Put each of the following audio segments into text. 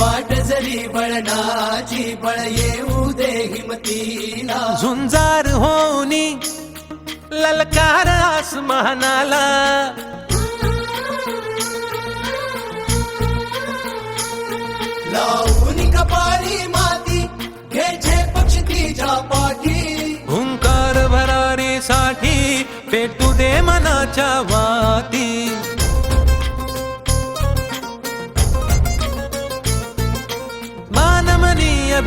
केसरी वळणाची बळ येऊ दे हिमतीला. झुंजार होनी ललकार आसमानाला. लावून कपाळी माती घ्यायचे पक्ष तिच्या पाठी. हुंकार भरारीसाठी पेटू दे मनाच्या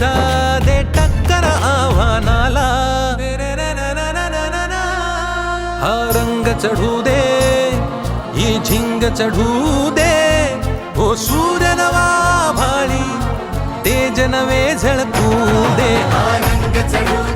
धमन्यांचा दे टक्कर आव्हानाला. हा रंग चढू दे ही झिंग चढू दे. हो सूर्य नवा भाळी तेज नवे झळकू दे. रंग चढू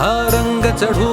हा रंग चढू